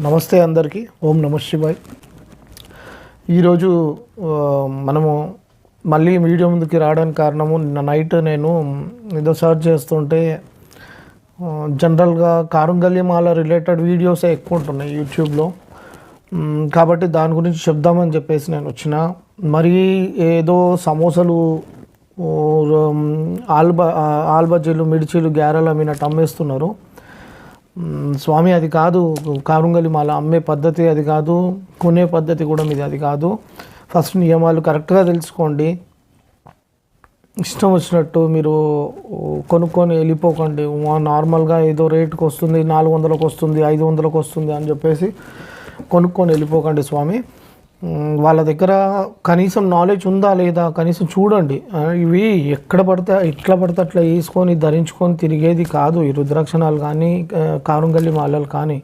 నమస్తే అందరికీ. ఓం నమ శివాయ్. ఈరోజు మనము మళ్ళీ వీడియో ముందుకి రావడానికి కారణము నిన్న నైట్ నేను ఏదో సర్చ్ చేస్తుంటే జనరల్గా జనరల్గా కారుంగల్యమాల రిలేటెడ్ వీడియోసే ఎక్కువ ఉంటున్నాయి యూట్యూబ్లో. కాబట్టి దాని గురించి చెప్దామని చెప్పేసి నేను వచ్చిన. మరీ ఏదో సమోసాలు ఆల్బ ఆల్బజీలు మిర్చీలు గ్యారెలు అమ్మినట్టు అమ్మేస్తున్నారు. స్వామి అది కాదు కారుంగలి మాల అమ్మే పద్ధతి అది కాదు కొనే పద్ధతి కూడా మీది అది కాదు. ఫస్ట్ నియమాలు కరెక్ట్గా తెలుసుకోండి. ఇష్టం వచ్చినట్టు మీరు కొనుక్కొని వెళ్ళిపోకండి. నార్మల్గా ఏదో రేటుకు వస్తుంది నాలుగు వందలకు వస్తుంది ఐదు వందలకు వస్తుంది అని చెప్పేసి కొనుక్కొని వెళ్ళిపోకండి స్వామి. వాళ్ళ దగ్గర కనీసం నాలెడ్జ్ ఉందా లేదా కనీసం చూడండి. ఇవి ఎక్కడ పడితే ఎట్లా పడితే అట్లా వేసుకొని ధరించుకొని తిరిగేది కాదు. ఈ రుద్రాక్షణాలు కానీ కారుంగల్లి మాలలు కానీ.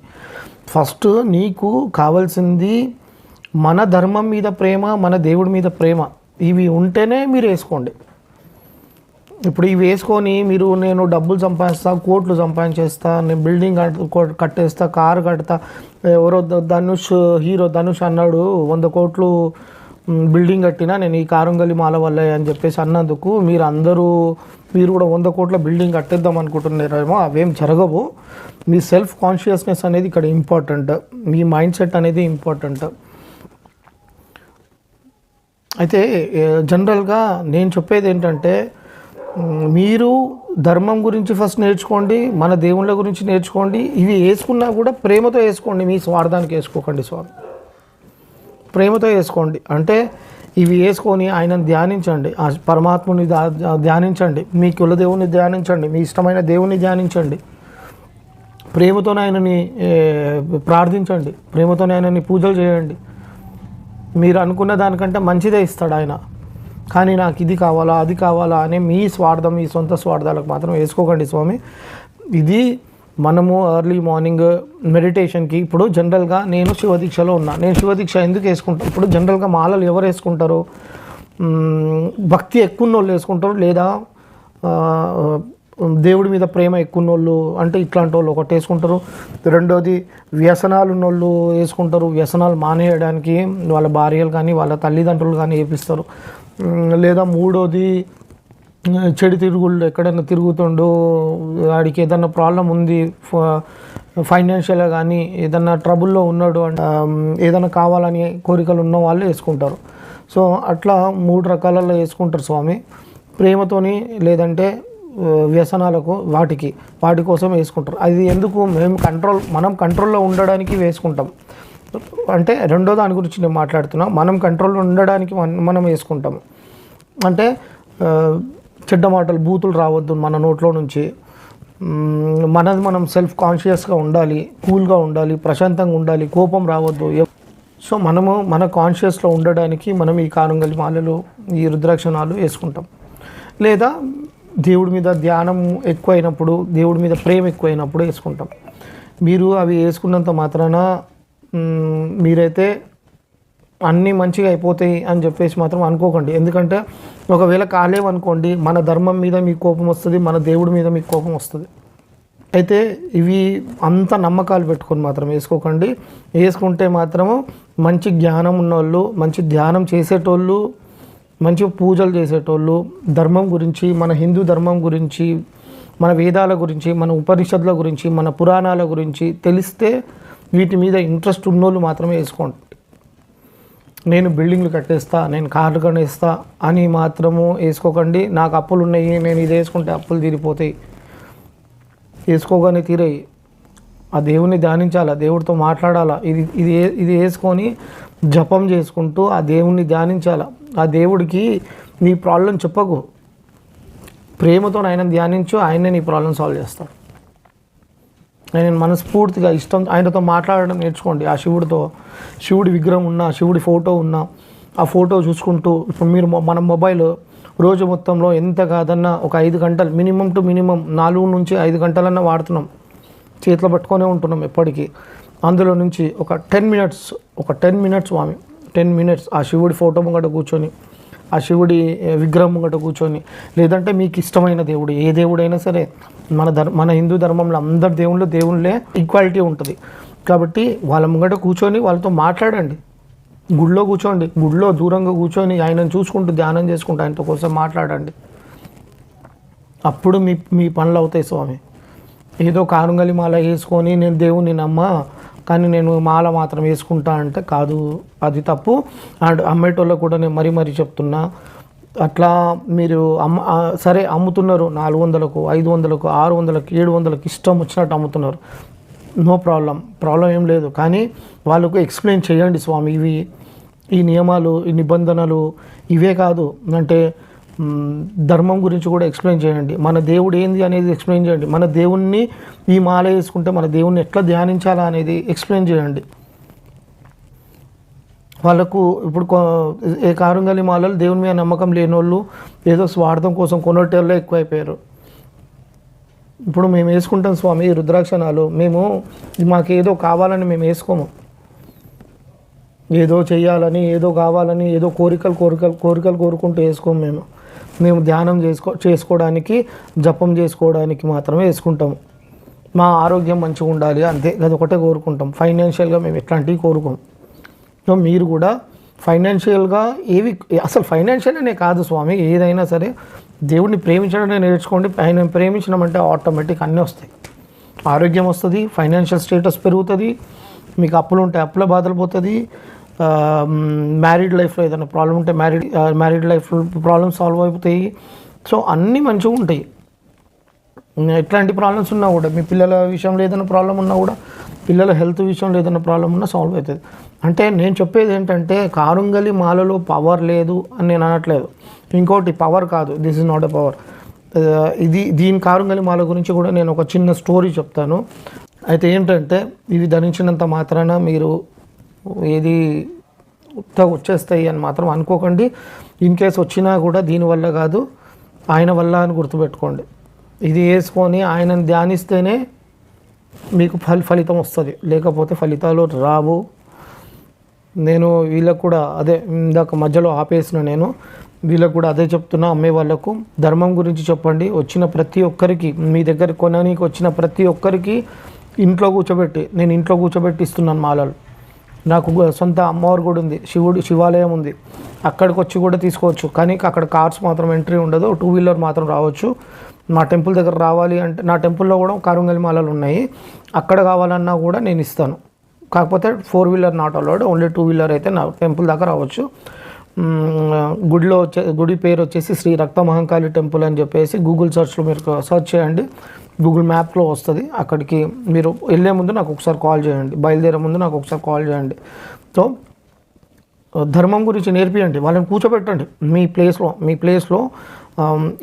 ఫస్ట్ నీకు కావాల్సింది మన ధర్మం మీద ప్రేమ మన దేవుడి మీద ప్రేమ. ఇవి ఉంటేనే మీరు వేసుకోండి. ఇప్పుడు ఇవి వేసుకొని మీరు నేను డబ్బులు సంపాదిస్తా కోట్లు సంపాదించేస్తా నేను బిల్డింగ్ కట్టేస్తా కారు కడతా ఎవరో ధనుష్ హీరో ధనుష్ అన్నాడు వంద కోట్లు బిల్డింగ్ కట్టినా నేను ఈ కారంగలి మాల వల్లే అని చెప్పేసి అన్నందుకు మీరు అందరూ మీరు కూడా వంద కోట్ల బిల్డింగ్ కట్టేద్దాం అనుకుంటున్నారేమో అవేం జరగవు. మీ సెల్ఫ్ కాన్షియస్నెస్ అనేది ఇక్కడ ఇంపార్టెంట్ మీ మైండ్ సెట్ అనేది ఇంపార్టెంట్ అయితే జనరల్గా నేను చెప్పేది ఏంటంటే మీరు ధర్మం గురించి ఫస్ట్ నేర్చుకోండి మన దేవుళ్ళ గురించి నేర్చుకోండి ఇవి వేసుకున్నా కూడా ప్రేమతో వేసుకోండి మీ స్వార్థానికి వేసుకోకండి స్వామి. ప్రేమతో వేసుకోండి. అంటే ఇవి వేసుకొని ఆయనను ధ్యానించండి ఆ పరమాత్ముని ధ్యానించండి మీ కులదేవుని ధ్యానించండి మీ ఇష్టమైన దేవుని ధ్యానించండి. ప్రేమతోనే ఆయనని ప్రార్థించండి ప్రేమతోనే ఆయనని పూజలు చేయండి. మీరు అనుకున్న దానికంటే మంచిదే ఇస్తాడు ఆయన. కానీ నాకు ఇది కావాలా అది కావాలా అని మీ స్వార్థం మీ సొంత స్వార్థాలకు మాత్రం వేసుకోకండి స్వామి. ఇది మనము ఎర్లీ మార్నింగ్ మెడిటేషన్కి ఇప్పుడు జనరల్గా నేను శివదీక్షలో ఉన్నా. నేను శివదీక్ష ఎందుకు వేసుకుంటాను ఇప్పుడు జనరల్గా మాలలు ఎవరు వేసుకుంటారు? భక్తి ఎక్కువ వాళ్ళు వేసుకుంటారు లేదా దేవుడి మీద ప్రేమ ఎక్కువ ఉన్నోళ్ళు అంటే ఇట్లాంటి వాళ్ళు ఒకటి వేసుకుంటారు. రెండోది వ్యసనాలు ఉన్నోళ్ళు వేసుకుంటారు. వ్యసనాలు మానేయడానికి వాళ్ళ భార్యలు కానీ వాళ్ళ తల్లిదండ్రులు కానీ వేపిస్తారు. లేదా మూడోది చెడు తిరుగుళ్ళు ఎక్కడైనా తిరుగుతుండు వాడికి ఏదైనా ప్రాబ్లం ఉంది ఫ- ఫైనాన్షియల్గా కానీ ఏదైనా ట్రబుల్లో ఉన్నాడు అంటే ఏదైనా కావాలని కోరికలు ఉన్న వాళ్ళు వేసుకుంటారు. సో అట్లా మూడు రకాలలో వేసుకుంటారు స్వామి. ప్రేమతోని లేదంటే వ్యసనాలకు వాటికి వాటి కోసం వేసుకుంటారు. అది ఎందుకు మేము కంట్రోల్ మనం కంట్రోల్లో ఉండడానికి వేసుకుంటాం. అంటే రెండో దాని గురించి నేను మాట్లాడుతున్నా. మనం కంట్రోల్లో ఉండడానికి మనం వేసుకుంటాం. అంటే చెడ్డ మాటలు బూతులు రావద్దు మన నోట్లో నుంచి. మనది మనం సెల్ఫ్ కాన్షియస్గా ఉండాలి కూల్గా ఉండాలి ప్రశాంతంగా ఉండాలి కోపం రావద్దు. సో మనము మన కాన్షియస్లో ఉండడానికి మనం ఈ కారంగలి మాలలు ఈ రుద్రాక్షణాలు వేసుకుంటాం. లేదా దేవుడి మీద ధ్యానం ఎక్కువైనప్పుడు దేవుడి మీద ప్రేమ ఎక్కువైనప్పుడు వేసుకుంటాం. మీరు అవి వేసుకున్నంత మాత్రాన మీరైతే అన్నీ మంచిగా అయిపోతాయి అని చెప్పేసి మాత్రం అనుకోకండి. ఎందుకంటే ఒకవేళ కాలేవనుకోండి మన ధర్మం మీద మీకు కోపం వస్తుంది మన దేవుడి మీద మీకు కోపం వస్తుంది. అయితే ఇవి అంత నమ్మకాలు పెట్టుకొని మాత్రం వేసుకోకండి. వేసుకుంటే మాత్రము మంచి జ్ఞానం ఉన్నోళ్ళు మంచి ధ్యానం చేసేటోళ్ళు మంచి పూజలు చేసేటోళ్ళు ధర్మం గురించి మన హిందూ ధర్మం గురించి మన వేదాల గురించి మన ఉపనిషత్తుల గురించి మన పురాణాల గురించి తెలిస్తే వీటి మీద ఇంట్రెస్ట్ ఉన్నోళ్ళు మాత్రమే వేసుకోండి. నేను బిల్డింగ్లు కట్టేస్తా నేను కార్లు కనేస్తా అని మాత్రము వేసుకోకండి. నాకు అప్పులు ఉన్నాయి నేను ఇది వేసుకుంటే అప్పులు తీరిపోతాయి. వేసుకోగానే తీరాయి. ఆ దేవుని ధ్యానించాలా? దేవుడితో మాట్లాడాలా? ఇది ఇది ఇది వేసుకొని జపం చేసుకుంటూ ఆ దేవుణ్ణి ధ్యానించాలా. ఆ దేవుడికి నీ ప్రాబ్లం చెప్పకు. ప్రేమతో ఆయన ధ్యానించు ఆయనే నీ ప్రాబ్లం సాల్వ్ చేస్తాడు. ఆయన మనస్ఫూర్తిగా ఇష్టం ఆయనతో మాట్లాడడం నేర్చుకోండి. ఆ శివుడితో శివుడి విగ్రహం ఉన్నా శివుడి ఫోటో ఉన్నా ఆ ఫోటో చూసుకుంటూ ఇప్పుడు మీరు మన మొబైల్ రోజు మొత్తంలో ఎంత కాదన్నా ఒక ఐదు గంటలు మినిమం టు మినిమం నాలుగు నుంచి ఐదు గంటలన్నా వాడుతున్నాం. చేతిలో పట్టుకొనే ఉంటున్నాం ఎప్పటికీ. అందులో నుంచి ఒక టెన్ మినిట్స్ ఒక టెన్ మినిట్స్ స్వామి టెన్ మినిట్స్ ఆ శివుడి ఫోటో ముంగట కూర్చొని ఆ శివుడి విగ్రహం ముంగట కూర్చొని లేదంటే మీకు ఇష్టమైన దేవుడు ఏ దేవుడైనా సరే మన ధర్ మన హిందూ ధర్మంలో అందరి దేవుళ్ళు దేవుళ్ళే ఈక్వాలిటీ ఉంటుంది. కాబట్టి వాళ్ళ ముంగట కూర్చొని వాళ్ళతో మాట్లాడండి. గుడిలో కూర్చోండి గుడిలో దూరంగా కూర్చొని ఆయనను చూసుకుంటూ ధ్యానం చేసుకుంటూ ఆయనతో కోసం మాట్లాడండి. అప్పుడు మీ మీ పనులు అవుతాయి స్వామి. ఏదో కారుంగలి మాల వేసుకొని నేను దేవుని నమ్మ కానీ నేను మాల మాత్రం వేసుకుంటా అంటే కాదు అది తప్పు. అండ్ అమ్మేటోళ్ళకు కూడా నేను మరీ మరీ చెప్తున్నా అట్లా మీరు అమ్మ సరే అమ్ముతున్నారు నాలుగు వందలకు ఐదు వందలకు ఆరు వందలకు ఏడు వందలకు ఇష్టం వచ్చినట్టు అమ్ముతున్నారు. No problem. ప్రాబ్లం ఏం లేదు. కానీ వాళ్ళకు ఎక్స్ప్లెయిన్ చేయండి స్వామి ఇవి ఈ నియమాలు ఈ నిబంధనలు ఇవే కాదు. అంటే ధర్మం గురించి కూడా ఎక్స్ప్లెయిన్ చేయండి. మన దేవుడు ఏంది అనేది ఎక్స్ప్లెయిన్ చేయండి. మన దేవుణ్ణి ఈ మాల వేసుకుంటే మన దేవుణ్ణి ఎట్లా ధ్యానించాలా అనేది ఎక్స్ప్లెయిన్ చేయండి. వాళ్ళకు ఇప్పుడు ఏ కారుంగలి మాలలు దేవుని మీద నమ్మకం లేని వాళ్ళు ఏదో స్వార్థం కోసం కొనటోళ్ళే ఎక్కువైపోయారు. ఇప్పుడు మేము వేసుకుంటాం స్వామి రుద్రాక్షణాలు. మేము మాకు ఏదో కావాలని మేము వేసుకోము. ఏదో చేయాలని ఏదో కావాలని ఏదో కోరికలు కోరికలు కోరికలు కోరుకుంటూ వేసుకోము మేము. మేము ధ్యానం చేసుకో చేసుకోవడానికి జపం చేసుకోవడానికి మాత్రమే వేసుకుంటాము. మా ఆరోగ్యం మంచిగా ఉండాలి అంతే. అది ఒకటే కోరుకుంటాం. ఫైనాన్షియల్గా మేము ఎట్లాంటివి కోరుకోం సో మీరు కూడా ఫైనాన్షియల్గా ఏవి అసలు ఫైనాన్షియల్ అనే కాదు స్వామి ఏదైనా సరే దేవుడిని ప్రేమించడమే నేర్చుకోండి. ఆయన ప్రేమించడం ఆటోమేటిక్ అన్నీ వస్తాయి. ఆరోగ్యం వస్తుంది ఫైనాన్షియల్ స్టేటస్ పెరుగుతుంది మీకు అప్పులు ఉంటే అప్పుల బాధలు పోతుంది Um, మ్యారీడ్ లైఫ్లో ఏదైనా ప్రాబ్లం ఉంటే married married life problems solve అయిపోతాయి. సో అన్నీ మంచిగా ఉంటాయి. ఎట్లాంటి ప్రాబ్లమ్స్ ఉన్నా కూడా మీ పిల్లల విషయంలో ఏదైనా ప్రాబ్లం ఉన్నా కూడా పిల్లల హెల్త్ విషయంలో ఏదైనా ప్రాబ్లం ఉన్నా సాల్వ్ అవుతుంది. అంటే నేను చెప్పేది ఏంటంటే కారుంగలి మాలలో పవర్ లేదు అని నేను అనట్లేదు. ఇంకోటి పవర్ కాదు. This is not a power ఇది దీని కారుంగలి మాల గురించి కూడా నేను ఒక చిన్న స్టోరీ చెప్తాను. అయితే ఏంటంటే ఇవి ధరించినంత మాత్రాన మీరు ఏది ఉత్త వచ్చేస్తాయి అని మాత్రం అనుకోకండి. ఇన్ కేస్ వచ్చినా కూడా దీనివల్ల కాదు ఆయన వల్ల అని గుర్తుపెట్టుకోండి. ఇది వేసుకొని ఆయనను ధ్యానిస్తేనే మీకు ఫలి ఫలితం వస్తుంది. లేకపోతే ఫలితాలు రావు. నేను వీళ్ళకు కూడా అదే ఇందాక మధ్యలో ఆపేసిన నేను వీళ్ళకు కూడా అదే చెప్తున్నా అమ్మే వాళ్ళకు. ధర్మం గురించి చెప్పండి. వచ్చిన ప్రతి ఒక్కరికి మీ దగ్గర కొనడానికి వచ్చిన ప్రతి ఒక్కరికి ఇంట్లో కూర్చోబెట్టి నేను ఇంట్లో కూర్చోబెట్టి ఇస్తున్నాను మాలలు. నాకు సొంత అమ్మవారు కూడా ఉంది. శివుడు శివాలయం ఉంది. అక్కడికి వచ్చి కూడా తీసుకోవచ్చు. కానీ అక్కడ కార్స్ మాత్రం ఎంట్రీ ఉండదు. టూ వీలర్ మాత్రం రావచ్చు. మా టెంపుల్ దగ్గర రావాలి అంటే నా టెంపుల్లో కూడా కారుంగలి మాలలు ఉన్నాయి. అక్కడ కావాలన్నా కూడా నేను ఇస్తాను. కాకపోతే four wheeler not allowed. Only two wheeler అయితే నా టెంపుల్ దాకా రావచ్చు. గుడిలో వచ్చే గుడి పేరు వచ్చేసి శ్రీ రక్త మహంకాళి టెంపుల్ అని చెప్పేసి గూగుల్ సర్చ్లో మీరు సెర్చ్ చేయండి. గూగుల్ మ్యాప్లో వస్తుంది. అక్కడికి మీరు వెళ్ళే ముందు నాకు ఒకసారి కాల్ చేయండి. బయలుదేరే ముందు నాకు ఒకసారి కాల్ చేయండి. సో ధర్మం గురించి నేర్పియండి. వాళ్ళని కూర్చోబెట్టండి. మీ ప్లేస్లో మీ ప్లేస్లో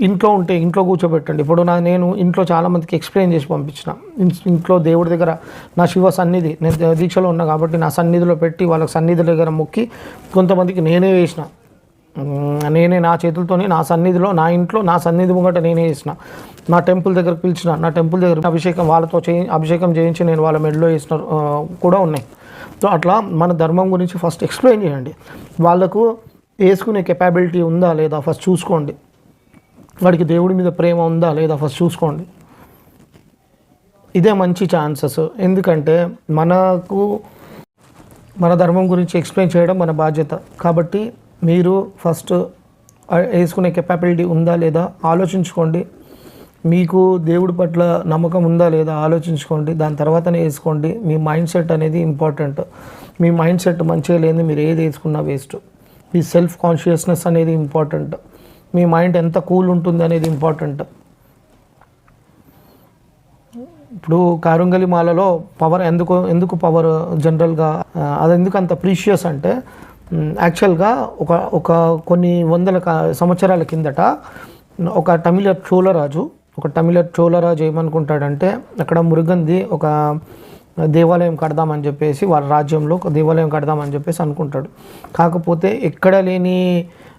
ఇంట్లో ఉంటే ఇంట్లో కూర్చోబెట్టండి. ఇప్పుడు నా నేను ఇంట్లో చాలామందికి ఎక్స్ప్లెయిన్ చేసి పంపించిన. ఇంట్లో దేవుడి దగ్గర నా శివ సన్నిధి నేను దీక్షలో ఉన్నా కాబట్టి నా సన్నిధిలో పెట్టి వాళ్ళకి సన్నిధి దగ్గర మొక్కి కొంతమందికి నేనే వేసిన. నేనే నా చేతులతోని నా సన్నిధిలో నా ఇంట్లో నా సన్నిధి ముంగట నేనే వేసిన. నా టెంపుల్ దగ్గర పిలిచిన నా టెంపుల్ దగ్గర అభిషేకం వాళ్ళతో చేయి అభిషేకం చేయించి నేను వాళ్ళ మెడలో వేసిన కూడా ఉన్నాయి. సో అట్లా మన ధర్మం గురించి ఫస్ట్ ఎక్స్ప్లెయిన్ చేయండి. వాళ్ళకు వేసుకునే కెపాబిలిటీ ఉందా లేదా ఫస్ట్ చూసుకోండి. వాడికి దేవుడి మీద ప్రేమ ఉందా లేదా ఫస్ట్ చూసుకోండి. ఇదే మంచి ఛాన్సెస్ ఎందుకంటే మనకు మన ధర్మం గురించి ఎక్స్ప్లెయిన్ చేయడం మన బాధ్యత. కాబట్టి మీరు ఫస్ట్ వేసుకునే కెపాబిలిటీ ఉందా లేదా ఆలోచించుకోండి. మీకు దేవుడి పట్ల నమ్మకం ఉందా లేదా ఆలోచించుకోండి. దాని తర్వాతనే వేసుకోండి. మీ మైండ్ సెట్ అనేది ఇంపార్టెంట్ మీ మైండ్ సెట్ మంచిగా లేని మీరు ఏది వేసుకున్నా వేస్ట్ మీ సెల్ఫ్ కాన్షియస్నెస్ అనేది ఇంపార్టెంట్ మీ మైండ్ ఎంత కూల్ ఉంటుంది అనేది ఇంపార్టెంట్. ఇప్పుడు కారుంగలి మాలలో పవర్ ఎందుకు ఎందుకు పవర్ జనరల్గా అది ఎందుకు అంత ప్రీషియస్ అంటే యాక్చువల్గా ఒక ఒక కొన్ని వందల సంవత్సరాల కిందట ఒక తమిళ చోళరాజు ఒక తమిళ చోళరాజు ఏమనుకుంటాడంటే అక్కడ మురుగంది ఒక దేవాలయం కడదామని చెప్పేసి వాళ్ళ రాజ్యంలో ఒక దేవాలయం కడదామని చెప్పేసి అనుకుంటాడు. కాకపోతే ఎక్కడ లేని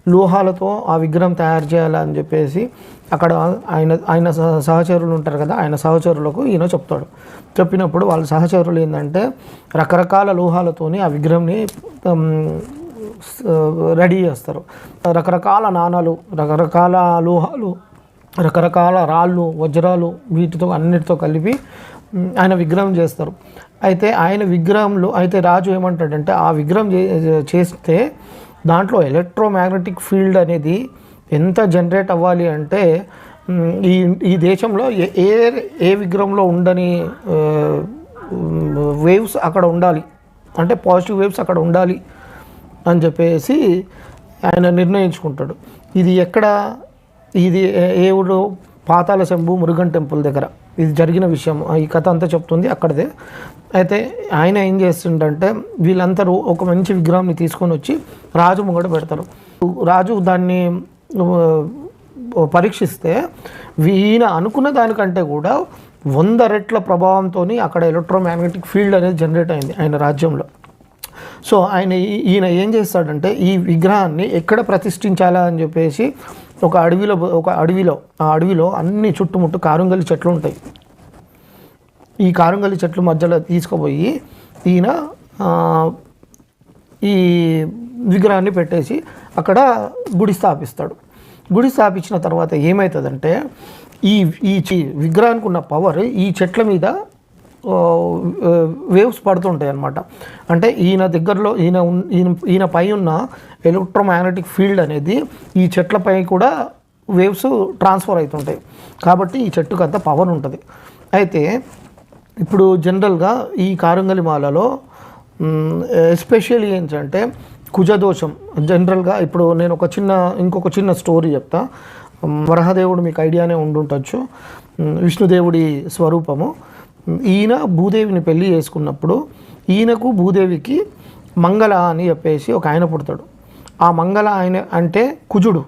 లోహాలతో ఆ విగ్రహం తయారు చేయాలని చెప్పేసి అక్కడ ఆయన ఆయన సహ- సహచరులు ఉంటారు కదా ఆయన సహచరులకు ఈయన చెప్తాడు. చెప్పినప్పుడు వాళ్ళ సహచరులు ఏంటంటే రకరకాల లోహాలతోని ఆ విగ్రహంని రెడీ చేస్తారు. రకరకాల నాణాలు రకరకాల లోహాలు రకరకాల రాళ్ళు వజ్రాలు వీటితో అన్నిటితో కలిపి ఆయన విగ్రహం చేస్తారు. అయితే ఆయన విగ్రహంలో అయితే రాజు ఏమంటాడంటే ఆ విగ్రహం చే- చేస్తే దాంట్లో ఎలక్ట్రోమాగ్నెటిక్ ఫీల్డ్ అనేది ఎంత జనరేట్ అవ్వాలి అంటే ఈ ఈ దేశంలో ఏ ఏ ఏ విగ్రహంలో ఉండని వేవ్స్ అక్కడ ఉండాలి. అంటే పాజిటివ్ వేవ్స్ అక్కడ ఉండాలి అని చెప్పేసి ఆయన నిర్ణయించుకుంటాడు. ఇది ఎక్కడ ఇది ఏ- ఏ ఊరు పాతాల శంభు మురుగన్ టెంపుల్ దగ్గర. ఇది జరిగిన విషయం. ఈ కథ అంతా చెప్తుంది అక్కడదే. అయితే ఆయన ఏం చేస్తుండంటే వీళ్ళందరూ ఒక మంచి విగ్రహాన్ని తీసుకొని వచ్చి రాజు ముంగట పెడతారు. రాజు దాన్ని పరీక్షిస్తే ఈయన అనుకున్న దానికంటే కూడా వంద రెట్ల ప్రభావంతో అక్కడ ఎలక్ట్రోమాగ్నెటిక్ ఫీల్డ్ అనేది జనరేట్ అయింది ఆయన రాజ్యంలో. సో ఆయన ఈయన ఏం చేస్తాడంటే ఈ విగ్రహాన్ని ఎక్కడ ప్రతిష్ఠించాలా అని చెప్పేసి ఒక అడవిలో ఒక అడవిలో ఆ అడవిలో అన్ని చుట్టుముట్టు కారుంగలి చెట్లు ఉంటాయి. ఈ కారుంగలి చెట్లు మధ్యలో తీసుకుపోయి ఈయన ఈ విగ్రహాన్ని పెట్టేసి అక్కడ గుడి స్థాపిస్తాడు. గుడి స్థాపించిన తర్వాత ఏమవుతుందంటే ఈ ఈ విగ్రహానికి ఉన్న పవర్ ఈ చెట్ల మీద వేవ్స్ పడుతుంటాయి అన్నమాట. అంటే ఈయన దగ్గరలో ఈయన ఈయన ఈయన పై ఉన్న ఎలక్ట్రోమాగ్నెటిక్ ఫీల్డ్ అనేది ఈ చెట్లపై కూడా వేవ్స్ ట్రాన్స్ఫర్ అవుతుంటాయి కాబట్టి ఈ చెట్టుకు అంత పవర్ ఉంటుంది. అయితే ఇప్పుడు జనరల్గా ఈ కారంగలి మాలలో ఎస్పెషల్లీ ఏంటంటే కుజదోషం. జనరల్గా ఇప్పుడు నేను ఒక చిన్న ఇంకొక చిన్న స్టోరీ చెప్తా. వరహదేవుడు మీకు ఐడియానే ఉండుంటచ్చు విష్ణుదేవుడి స్వరూపము. ఈయన భూదేవిని పెళ్ళి చేసుకున్నప్పుడు ఈయనకు భూదేవికి మంగళ అని చెప్పేసి ఒక ఆయన పుడతాడు. ఆ మంగళ ఆయన అంటే కుజుడు.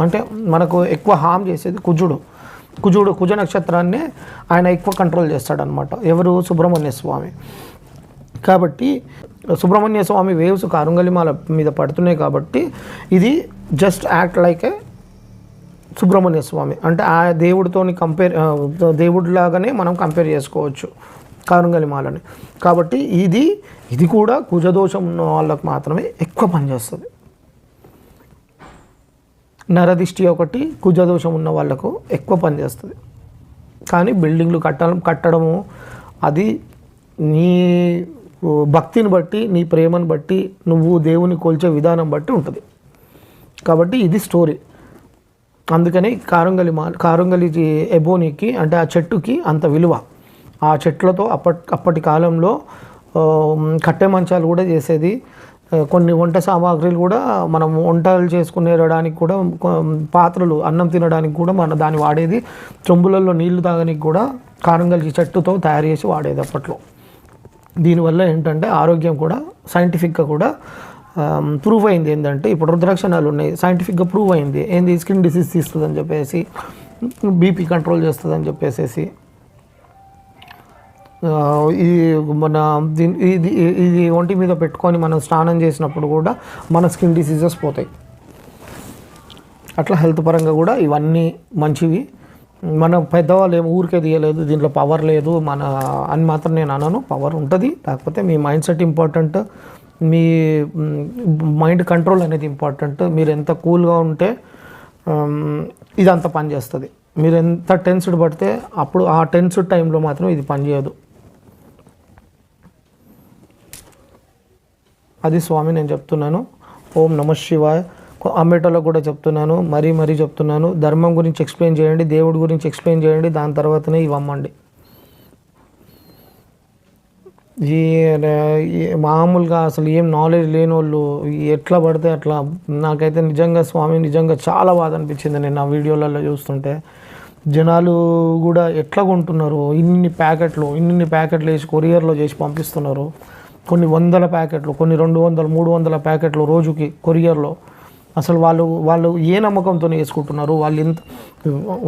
అంటే మనకు ఎక్కువ హామ్ చేసేది కుజుడు. కుజుడు కుజ నక్షత్రాన్ని ఆయన ఎక్కువ కంట్రోల్ చేస్తాడనమాట ఎవరు? సుబ్రహ్మణ్య స్వామి. కాబట్టి సుబ్రహ్మణ్య స్వామి వేవ్స్ కారుంగలిమాల మీద పడుతున్నాయి కాబట్టి ఇది just act like a Subrahmanya Swami. అంటే ఆ దేవుడితోని కంపేర్ దేవుడిలాగానే మనం కంపేర్ చేసుకోవచ్చు కారుంగలిమాలని కాబట్టి ఇది ఇది కూడా కుజదోషం ఉన్న వాళ్ళకు మాత్రమే ఎక్కువ పనిచేస్తుంది నరదిష్టి ఒకటి కుజదోషం ఉన్న వాళ్ళకు ఎక్కువ పనిచేస్తుంది కానీ బిల్డింగ్లు కట్టడం కట్టడము అది నీ భక్తిని బట్టి నీ ప్రేమను బట్టి నువ్వు దేవుని కొల్చే విధానం బట్టి ఉంటుంది. కాబట్టి ఇది స్టోరీ అందుకని కారంగలి మా కారంగలి ఎబోనికి అంటే ఆ చెట్టుకి అంత విలువ. ఆ చెట్లతో అప్పటి అప్పటి కాలంలో కట్టె మంచాలు కూడా చేసేది. కొన్ని వంట సామాగ్రిలు కూడా మనం వంటలు చేసుకునేడానికి కూడా పాత్రలు అన్నం తినడానికి కూడా మన దాన్ని వాడేది. చెంబులలో నీళ్ళు తాగడానికి కూడా కారంగలి చెట్టుతో తయారు చేసి వాడేది అప్పట్లో. దీనివల్ల ఏంటంటే ఆరోగ్యం కూడా సైంటిఫిక్గా కూడా ప్రూవ్ అయింది ఏంటంటే ఇప్పుడు రుద్రాక్షణాలు ఉన్నాయి. సైంటిఫిక్గా ప్రూవ్ అయింది. ఏంది? స్కిన్ డిసీజ్ తీస్తుందని చెప్పేసి బీపీ కంట్రోల్ చేస్తుందని చెప్పేసి ఇది మన దీని- ఇది ఇది ఒంటి మీద పెట్టుకొని మనం స్నానం చేసినప్పుడు కూడా మన స్కిన్ డిసీజెస్ పోతాయి. అట్లా హెల్త్ పరంగా కూడా ఇవన్నీ మంచివి. మన పెద్దవాళ్ళు ఏమి ఊరికే తీయలేదు దీంట్లో పవర్ లేదు. మన అని మాత్రం నేను అనను. పవర్ ఉంటుంది. కాకపోతే మీ మైండ్ సెట్ ఇంపార్టెంట్ మీ మైండ్ కంట్రోల్ అనేది ఇంపార్టెంట్ మీరు ఎంత కూల్గా ఉంటే ఇదంతా పనిచేస్తుంది మీరు ఎంత టెన్స్డ్ పడితే అప్పుడు ఆ టెన్స్డ్ టైంలో మాత్రం ఇది పనిచేయదు అది స్వామి నేను చెప్తున్నాను. ఓం నమ శివాయ్. అమ్మేటోళ్ళకు కూడా చెప్తున్నాను. మరీ మరీ చెప్తున్నాను. ధర్మం గురించి ఎక్స్ప్లెయిన్ చేయండి. దేవుడి గురించి ఎక్స్ప్లెయిన్ చేయండి. దాని తర్వాతనే ఇవి అమ్మండి ఈ మామూలుగా అసలు ఏం నాలెడ్జ్ లేని వాళ్ళు ఎట్లా పడితే అట్లా. నాకైతే నిజంగా స్వామి నిజంగా చాలా బాధ అనిపించింది నేను ఆ వీడియోలలో చూస్తుంటే. జనాలు కూడా ఎట్లా కొంటున్నారు? ఇన్ని ప్యాకెట్లు ఇన్ని ప్యాకెట్లు వేసి కొరియర్లో చేసి పంపిస్తున్నారు. కొన్ని వందల ప్యాకెట్లు కొన్ని రెండు వందలు మూడు వందల ప్యాకెట్లు రోజుకి కొరియర్లో. అసలు వాళ్ళు వాళ్ళు ఏ నమ్మకంతో వేసుకుంటున్నారు? వాళ్ళు ఇంత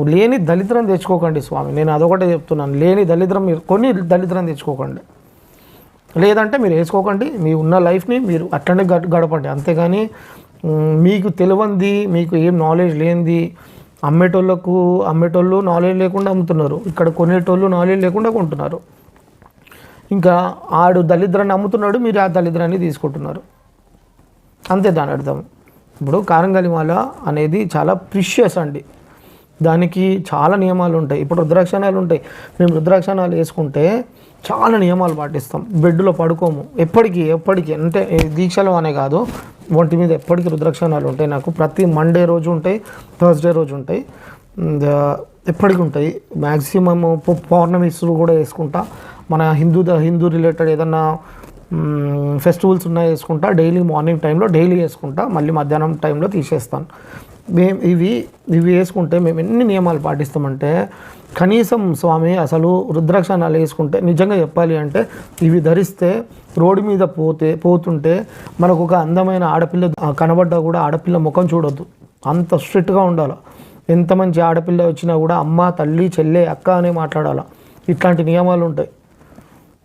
లేని దళిద్రం తెచ్చుకోకండి స్వామి. నేను అదొకటే చెప్తున్నాను. లేని దళిద్రం మీరు కొన్ని దళిద్రం తెచ్చుకోకండి. లేదంటే మీరు వేసుకోకండి. మీ ఉన్న లైఫ్ని మీరు అట్లనే గడ- గడపండి. అంతేగాని మీకు తెలియంది మీకు ఏం నాలెడ్జ్ లేనిది అమ్మేటోళ్ళకు అమ్మేటోళ్ళు నాలెడ్జ్ లేకుండా అమ్ముతున్నారు. ఇక్కడ కొనేటోళ్ళు నాలెడ్జ్ లేకుండా కొంటున్నారు. ఇంకా ఆడు దళిద్రాన్ని అమ్ముతున్నాడు మీరు ఆ దళిద్రాన్ని తీసుకుంటున్నారు. అంతే దాని అర్థం. ఇప్పుడు కారంగలిమాల అనేది చాలా ప్రిషియస్ అండి. దానికి చాలా నియమాలు ఉంటాయి. ఇప్పుడు రుద్రాక్షణాలు ఉంటాయి. మేము రుద్రాక్షణాలు వేసుకుంటే చాలా నియమాలు పాటిస్తాం. బెడ్లో పడుకోము. ఎప్పటికీ ఎప్పటికీ అంటే దీక్షలు అనే కాదు. ఒంటి మీద ఎప్పటికీ రుద్రాక్షణాలు ఉంటాయి నాకు. ప్రతి మండే రోజు ఉంటాయి థర్స్డే రోజు ఉంటాయి. ఎప్పటికీ ఉంటాయి. మ్యాక్సిమమ్ పౌర్ణమిస్లు కూడా వేసుకుంటా. మన హిందూ హిందూ రిలేటెడ్ ఏదన్నా ఫెస్టివల్స్ ఉన్నాయి వేసుకుంటా. డైలీ మార్నింగ్ టైంలో డైలీ వేసుకుంటా. మళ్ళీ మధ్యాహ్నం టైంలో తీసేస్తాను. మేము ఇవి ఇవి వేసుకుంటే మేము ఎన్ని నియమాలు పాటిస్తామంటే కనీసం స్వామి అసలు రుద్రాక్షణాలు వేసుకుంటే నిజంగా చెప్పాలి అంటే ఇవి ధరిస్తే రోడ్డు మీద పోతే పోతుంటే మనకు ఒక అందమైన ఆడపిల్ల కనబడ్డా కూడా ఆడపిల్ల ముఖం చూడొద్దు. అంత స్ట్రిక్ట్గా ఉండాలి. ఎంత మంచి ఆడపిల్ల వచ్చినా కూడా అమ్మ తల్లి చెల్లె అక్క అనే మాట్లాడాలి. ఇట్లాంటి నియమాలు ఉంటాయి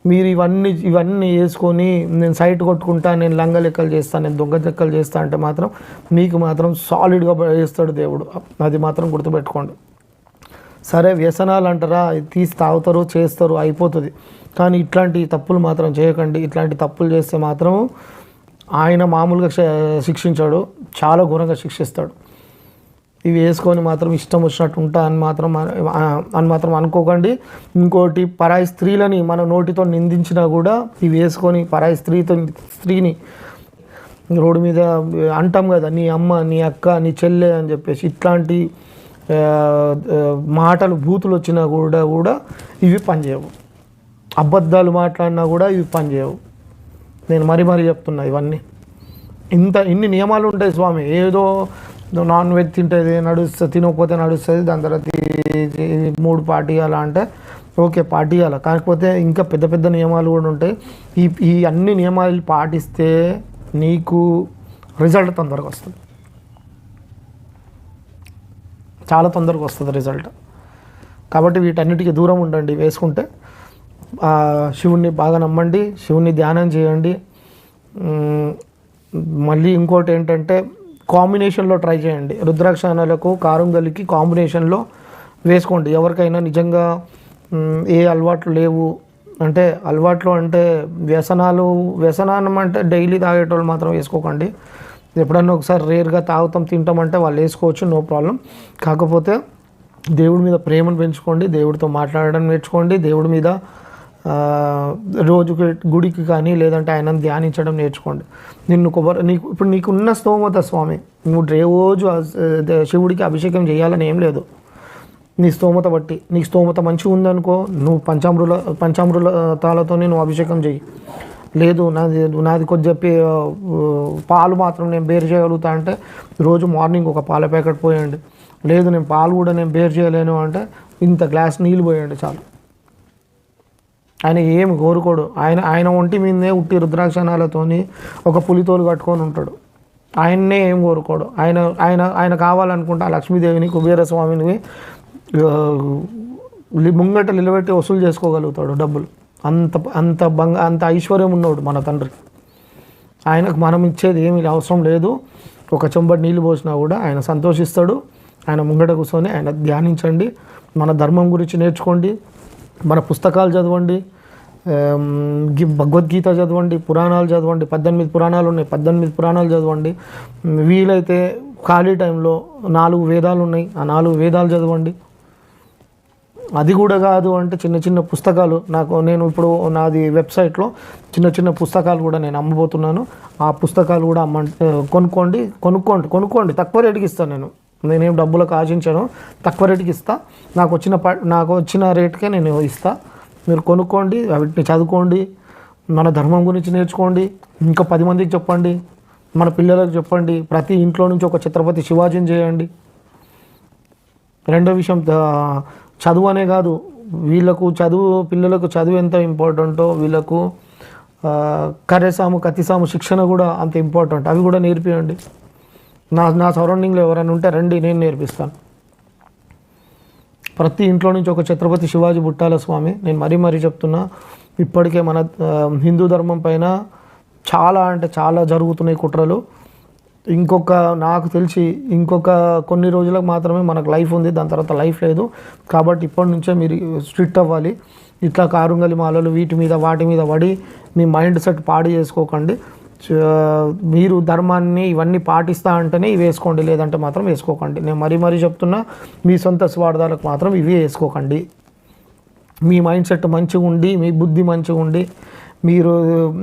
మీరు ఇవన్నీ ఇవన్నీ వేసుకొని నేను సైట్ కొట్టుకుంటా నేను లంగ లెక్కలు చేస్తాను నేను దొంగ లెక్కలు చేస్తా అంటే మాత్రం మీకు మాత్రం సాలిడ్గా వేస్తాడు దేవుడు. అది మాత్రం గుర్తుపెట్టుకోండి. సరే వ్యసనాలు అంటారా? తీసి తాగుతారు చేస్తారు అయిపోతుంది. కానీ ఇట్లాంటి తప్పులు మాత్రం చేయకండి. ఇట్లాంటి తప్పులు చేస్తే మాత్రం ఆయన మామూలుగా శిక్షించాడు. చాలా ఘోరంగా శిక్షిస్తాడు. ఇవి వేసుకొని మాత్రం ఇష్టం వచ్చినట్టు ఉంటా అని మాత్రం అని మాత్రం అనుకోకండి. ఇంకోటి పరాయి స్త్రీలని మన నోటితో నిందించినా కూడా ఇవి వేసుకొని పరాయి స్త్రీతో స్త్రీని రోడ్డు మీద అంటాం కదా నీ అమ్మ నీ అక్క నీ చెల్లె అని చెప్పేసి ఇట్లాంటి మాటలు బూతులు వచ్చినా కూడా కూడా ఇవి పనిచేయవు. అబద్ధాలు మాట్లాడినా కూడా ఇవి పనిచేయవు. నేను మరీ మరీ చెప్తున్నా ఇవన్నీ. ఇంత ఇన్ని నియమాలు ఉంటాయి స్వామి. ఏదో నాన్ వెజ్ తింటుంది నడుస్తుంది తినకపోతే నడుస్తుంది దాని తర్వాత మూడు పార్టీ అలా అంటే ఓకే పార్టీ కాకపోతే ఇంకా పెద్ద పెద్ద నియమాలు కూడా ఉంటాయి. ఈ ఈ అన్ని నియమాలు పాటిస్తే నీకు రిజల్ట్ తొందరగా వస్తుంది. చాలా తొందరగా వస్తుంది రిజల్ట్. కాబట్టి వీటన్నిటికీ దూరం ఉండండి వేసుకుంటే శివుణ్ణి బాగా నమ్మండి శివుణ్ణి ధ్యానం చేయండి. మళ్ళీ ఇంకోటి ఏంటంటే కాంబినేషన్లో ట్రై చేయండి. రుద్రాక్షాణాలకు కారుంగలికి కాంబినేషన్లో వేసుకోండి. ఎవరికైనా నిజంగా ఏ అలవాట్లు లేవు అంటే అలవాట్లు అంటే వ్యసనాలు వ్యసనానం అంటే డైలీ తాగేటోళ్ళు మాత్రం వేసుకోకండి. ఎప్పుడన్నా ఒకసారి రేర్గా తాగుతాం తింటాం అంటే వాళ్ళు వేసుకోవచ్చు నో ప్రాబ్లం కాకపోతే దేవుడి మీద ప్రేమను పెంచుకోండి దేవుడితో మాట్లాడడం నేర్చుకోండి దేవుడి మీద రోజుకి గుడికి కానీ లేదంటే ఆయనను ధ్యానించడం నేర్చుకోండి. నిన్ను కొబ్బరి నీకు ఇప్పుడు నీకున్న స్తోమత స్వామి నువ్వు రోజు శివుడికి అభిషేకం చేయాలని ఏం లేదు. నీ స్తోమత బట్టి నీకు స్తోమత మంచిగా ఉందనుకో నువ్వు పంచామృల పంచామృతాలతోనే నువ్వు అభిషేకం చెయ్యి. లేదు నాది నాది కొద్దిగా పాలు మాత్రం నేను బేర్ చేయగలుగుతా అంటే రోజు మార్నింగ్ ఒక పాల ప్యాకెట్ పోయండి. లేదు నేను పాలు కూడా నేను బేర్ చేయలేను అంటే ఇంత గ్లాస్ నీళ్ళు పోయండి చాలు. ఆయన ఏం కోరుకోడు. ఆయన ఆయన ఒంటి మీదే ఉట్టి రుద్రాక్షణాలతోని ఒక పులితోలు కట్టుకొని ఉంటాడు. ఆయన్నే ఏం కోరుకోడు. ఆయన ఆయన ఆయన కావాలనుకుంటే ఆ లక్ష్మీదేవిని కుబేరస్వామిని ముంగట నిలబెట్టి వసూలు చేసుకోగలుగుతాడు డబ్బులు. అంత అంత బంగ అంత ఐశ్వర్యం ఉన్నాడు మన తండ్రి. ఆయనకు మనం ఇచ్చేది ఏమీ అవసరం లేదు. ఒక చెంబడి నీళ్ళు పోసినా కూడా ఆయన సంతోషిస్తాడు. ఆయన ముంగట కూర్చొని ఆయన ధ్యానించండి. మన ధర్మం గురించి నేర్చుకోండి. మన పుస్తకాలు చదవండి. భగవద్గీత చదవండి పురాణాలు చదవండి పద్దెనిమిది పురాణాలు ఉన్నాయి పద్దెనిమిది పురాణాలు చదవండి. వీలైతే ఖాళీ టైంలో నాలుగు వేదాలు ఉన్నాయి ఆ నాలుగు వేదాలు చదవండి. అది కూడా కాదు అంటే చిన్న చిన్న పుస్తకాలు నాకు నేను ఇప్పుడు నాది వెబ్సైట్లో చిన్న చిన్న పుస్తకాలు కూడా నేను అమ్మబోతున్నాను. ఆ పుస్తకాలు కూడా అమ్మ కొనుక్కోండి కొనుక్కోండి కొనుక్కోండి. తక్కువ రేటుకి ఇస్తాను నేను. నేనేం డబ్బులకు ఆశించాను తక్కువ రేటుకి ఇస్తా. నాకు వచ్చిన ప నాకు వచ్చిన రేటుకే నేను ఇస్తాను మీరు కొనుక్కోండి వీటిని చదువుకోండి మన ధర్మం గురించి నేర్చుకోండి ఇంకా పది మందికి చెప్పండి మన పిల్లలకు చెప్పండి ప్రతి ఇంట్లో నుంచి ఒక ఛత్రపతి శివాజీని చేయండి. రెండో విషయం చదువు అనే కాదు వీళ్ళకు చదువు పిల్లలకు చదువు ఎంత ఇంపార్టెంటో వీళ్ళకు ఆ, కర్రెసాము కత్తిసాము శిక్షణ కూడా అంత ఇంపార్టెంట్ అవి కూడా నేర్పియండి. నా నా సరౌండింగ్లో ఎవరైనా ఉంటే రండి నేను నేర్పిస్తాను. ప్రతి ఇంట్లో నుంచి ఒక ఛత్రపతి శివాజీ బుట్టాల స్వామి? నేను మరీ మరీ చెప్తున్నా ఇప్పటికే మన హిందూ ధర్మం పైన చాలా అంటే చాలా జరుగుతున్నాయి కుట్రలు. ఇంకొక నాకు తెలిసి ఇంకొక కొన్ని రోజులకు మాత్రమే మనకు లైఫ్ ఉంది దాని తర్వాత లైఫ్ లేదు. కాబట్టి ఇప్పటి నుంచే మీరు స్ట్రిక్ట్ అవ్వాలి. ఇట్లా కారుంగలి మాలలు వీటి మీద వాటి మీద పడి మీ మైండ్ సెట్ పాడు చేసుకోకండి. మీరు ధర్మాన్ని ఇవన్నీ పాటిస్తా అంటేనే ఇవి వేసుకోండి లేదంటే మాత్రం వేసుకోకండి. నేను మరీ మరీ చెప్తున్నా మీ సొంత స్వార్థాలకు మాత్రం ఇవి వేసుకోకండి. మీ మైండ్ సెట్ మంచిగా ఉండి మీ బుద్ధి మంచిగా ఉండి మీరు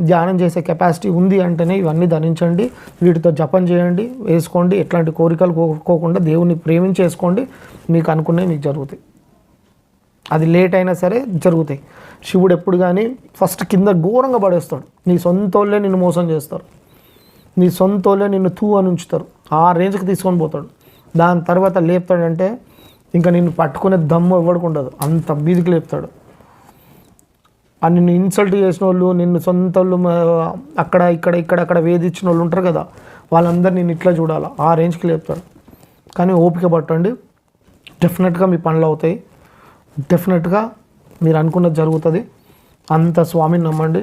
ధ్యానం చేసే కెపాసిటీ ఉంది అంటేనే ఇవన్నీ ధరించండి వీటితో జపం చేయండి వేసుకోండి ఎట్లాంటి కోరికలు కోరుకోకుండా దేవుని ప్రేమించేసుకోండి మీకు అనుకున్నవి మీకు జరుగుతాయి. అది లేట్ అయినా సరే జరుగుతాయి. శివుడు ఎప్పుడు కానీ ఫస్ట్ కింద ఘోరంగా పడేస్తాడు. నీ సొంతోళ్ళే నిన్ను మోసం చేస్తారు. నీ సొంతోళ్ళే నిన్ను తూ అని ఉంచుతారు ఆ రేంజ్కి తీసుకొని పోతాడు. దాని తర్వాత లేపుతాడంటే ఇంకా నిన్ను పట్టుకునే దమ్ము ఇవ్వడకుండదు అంత బీదికి లేపుతాడు. ఆ నిన్ను ఇన్సల్ట్ చేసిన వాళ్ళు నిన్ను సొంత వాళ్ళు అక్కడ ఇక్కడ ఇక్కడ అక్కడ వేధించిన వాళ్ళు ఉంటారు కదా వాళ్ళందరూ నేను ఇట్లా చూడాలి? ఆ రేంజ్కి లేపుతాడు. కానీ ఓపిక పట్టండి. డెఫినెట్గా మీ పనులు అవుతాయి. డెఫినెట్గా మీరు అనుకున్నది జరుగుతుంది. అంత స్వామిని నమ్మండి.